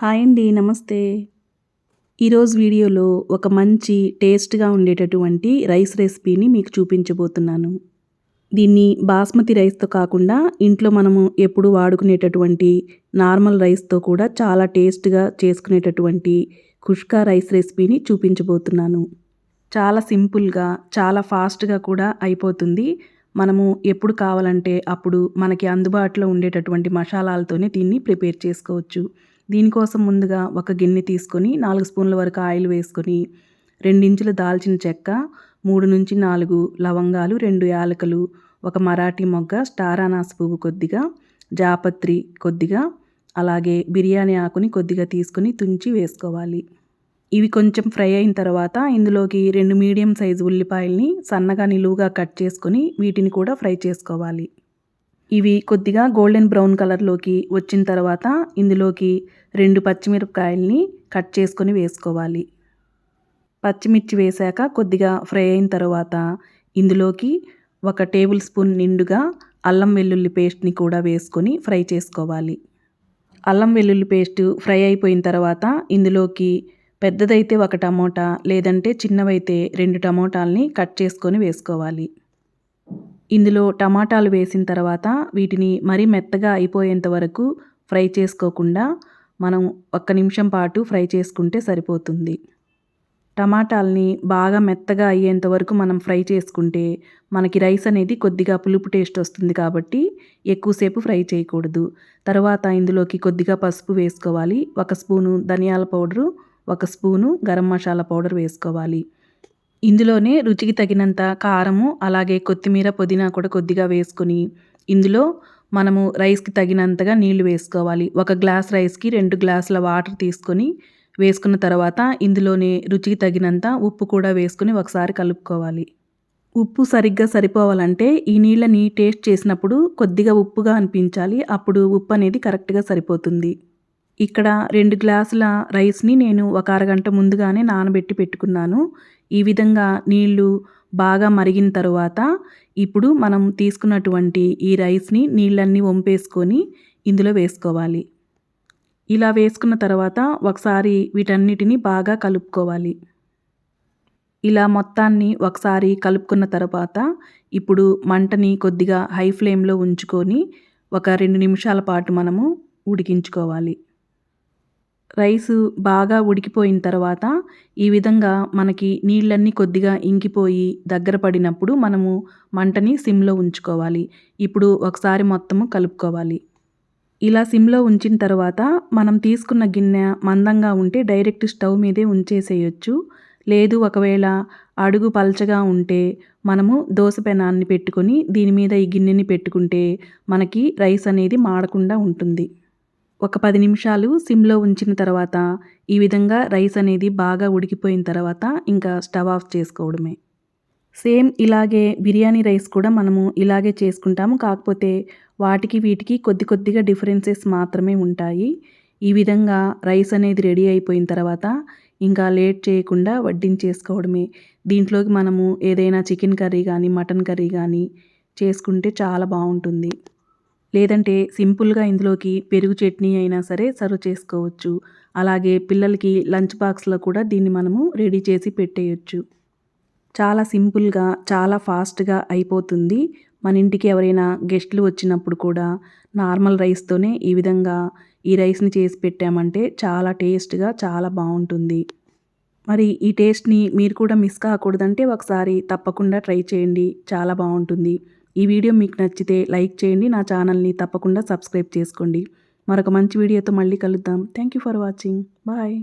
Hi అండి నమస్తే. ఈరోజు వీడియోలో ఒక మంచి టేస్ట్గా ఉండేటటువంటి రైస్ రెసిపీని మీకు చూపించబోతున్నాను. దీన్ని బాస్మతి రైస్తో కాకుండా ఇంట్లో మనము ఎప్పుడు వాడుకునేటటువంటి నార్మల్ రైస్తో కూడా చాలా టేస్ట్గా చేసుకునేటటువంటి కుష్కా రైస్ రెసిపీని చూపించబోతున్నాను. చాలా సింపుల్గా చాలా ఫాస్ట్గా కూడా అయిపోతుంది. మనము ఎప్పుడు కావాలంటే అప్పుడు మనకి అందుబాటులో ఉండేటటువంటి మసాలాలతోనే దీన్ని ప్రిపేర్ చేసుకోవచ్చు. దీనికోసం ముందుగా ఒక గిన్నె తీసుకొని నాలుగు స్పూన్ల వరకు ఆయిల్ వేసుకొని రెండించుల దాల్చిన చెక్క మూడు నుంచి నాలుగు లవంగాలు రెండు యాలకలు ఒక మరాఠీ మొగ్గ స్టార్ అనాస పువ్వు కొద్దిగా జాపత్రి కొద్దిగా అలాగే బిర్యానీ ఆకుని కొద్దిగా తీసుకొని తుంచి వేసుకోవాలి. ఇవి కొంచెం ఫ్రై అయిన తర్వాత ఇందులోకి రెండు మీడియం సైజు ఉల్లిపాయల్ని సన్నగా నిలువుగా కట్ చేసుకొని వీటిని కూడా ఫ్రై చేసుకోవాలి. ఇవి కొద్దిగా గోల్డెన్ బ్రౌన్ కలర్లోకి వచ్చిన తర్వాత ఇందులోకి రెండు పచ్చిమిరపకాయల్ని కట్ చేసుకొని వేసుకోవాలి. పచ్చిమిర్చి వేశాక కొద్దిగా ఫ్రై అయిన తర్వాత ఇందులోకి ఒక టేబుల్ స్పూన్ నిండుగా అల్లం వెల్లుల్లి పేస్ట్ని కూడా వేసుకొని ఫ్రై చేసుకోవాలి. అల్లం వెల్లుల్లి పేస్ట్ ఫ్రై అయిపోయిన తర్వాత ఇందులోకి పెద్దదైతే ఒక టమోటా లేదంటే చిన్నవైతే రెండు టమోటాలని కట్ చేసుకొని వేసుకోవాలి. ఇందులో టమాటాలు వేసిన తర్వాత వీటిని మరీ మెత్తగా అయిపోయేంత వరకు ఫ్రై చేసుకోకుండా మనం ఒక్క నిమిషం పాటు ఫ్రై చేసుకుంటే సరిపోతుంది. టమాటాలని బాగా మెత్తగా అయ్యేంత వరకు మనం ఫ్రై చేసుకుంటే మనకి రైస్ అనేది కొద్దిగా పులుపు టేస్ట్ వస్తుంది కాబట్టి ఎక్కువసేపు ఫ్రై చేయకూడదు. తర్వాత ఇందులోకి కొద్దిగా పసుపు వేసుకోవాలి. ఒక స్పూను ధనియాల పౌడరు ఒక స్పూను గరం మసాలా పౌడర్ వేసుకోవాలి. ఇందులోనే రుచికి తగినంత కారము అలాగే కొత్తిమీర పుదీనా కూడా కొద్దిగా వేసుకొని ఇందులో మనము రైస్కి తగినంతగా నీళ్ళు వేసుకోవాలి. ఒక గ్లాస్ రైస్కి రెండు గ్లాసుల వాటర్ తీసుకొని వేసుకున్న తర్వాత ఇందులోనే రుచికి తగినంత ఉప్పు కూడా వేసుకొని ఒకసారి కలుపుకోవాలి. ఉప్పు సరిగ్గా సరిపోవాలంటే ఈ నీళ్ళని టేస్ట్ చేసినప్పుడు కొద్దిగా ఉప్పుగా అనిపించాలి. అప్పుడు ఉప్పు అనేది కరెక్ట్గా సరిపోతుంది. ఇక్కడ రెండు గ్లాసుల రైస్ని నేను ఒక అరగంట ముందుగానే నానబెట్టి పెట్టుకున్నాను. ఈ విధంగా నీళ్ళు బాగా మరిగిన తరువాత ఇప్పుడు మనం తీసుకున్నటువంటి ఈ రైస్ని నీళ్ళన్నీ వంపేసుకొని ఇందులో వేసుకోవాలి. ఇలా వేసుకున్న తర్వాత ఒకసారి వీటన్నిటిని బాగా కలుపుకోవాలి. ఇలా మొత్తాన్ని ఒకసారి కలుపుకున్న తర్వాత ఇప్పుడు మంటని కొద్దిగా హై ఫ్లేమ్లో ఉంచుకొని ఒక రెండు నిమిషాల పాటు మనము ఉడికించుకోవాలి. రైసు బాగా ఉడికిపోయిన తర్వాత ఈ విధంగా మనకి నీళ్ళన్నీ కొద్దిగా ఇంకిపోయి దగ్గర పడినప్పుడు మనము మంటని సిమ్లో ఉంచుకోవాలి. ఇప్పుడు ఒకసారి మొత్తము కలుపుకోవాలి. ఇలా సిమ్లో ఉంచిన తర్వాత మనం తీసుకున్న గిన్నె మందంగా ఉంటే డైరెక్ట్ స్టవ్ మీదే ఉంచేసేయచ్చు. లేదు ఒకవేళ అడుగు పల్చగా ఉంటే మనము దోశ పెనాన్ని పెట్టుకొని దీని మీద ఈ గిన్నెని పెట్టుకుంటే మనకి రైస్ అనేది మాడకుండా ఉంటుంది. ఒక పది నిమిషాలు సిమ్లో ఉంచిన తర్వాత ఈ విధంగా రైస్ అనేది బాగా ఉడికిపోయిన తర్వాత ఇంకా స్టవ్ ఆఫ్ చేసుకోవడమే. సేమ్ ఇలాగే బిర్యానీ రైస్ కూడా మనము ఇలాగే చేసుకుంటాము. కాకపోతే వాటికి వీటికి కొద్ది కొద్దిగా డిఫరెన్సెస్ మాత్రమే ఉంటాయి. ఈ విధంగా రైస్ అనేది రెడీ అయిపోయిన తర్వాత ఇంకా లేట్ చేయకుండా వడ్డించేసుకోవడమే. దీంట్లోకి మనము ఏదైనా చికెన్ కర్రీ కానీ మటన్ కర్రీ కానీ చేసుకుంటే చాలా బాగుంటుంది. లేదంటే సింపుల్గా ఇందులోకి పెరుగు చట్నీ అయినా సరే సర్వ్ చేసుకోవచ్చు. అలాగే పిల్లలకి లంచ్ బాక్స్లో కూడా దీన్ని మనము రెడీ చేసి పెట్టేయచ్చు. చాలా సింపుల్గా చాలా ఫాస్ట్గా అయిపోతుంది. మన ఇంటికి ఎవరైనా గెస్ట్లు వచ్చినప్పుడు కూడా నార్మల్ రైస్తోనే ఈ విధంగా ఈ రైస్ని చేసి పెట్టామంటే చాలా టేస్ట్గా చాలా బాగుంటుంది. మరి ఈ టేస్ట్ని మీరు కూడా మిస్ కాకూడదంటే ఒకసారి తప్పకుండా ట్రై చేయండి. చాలా బాగుంటుంది. ఈ వీడియో మీకు నచ్చితే లైక్ చేయండి నా ఛానల్ని తప్పకుండా సబ్స్క్రైబ్ చేసుకోండి. మరొక మంచి వీడియోతో మళ్ళీ కలుద్దాం. Thank you for watching bye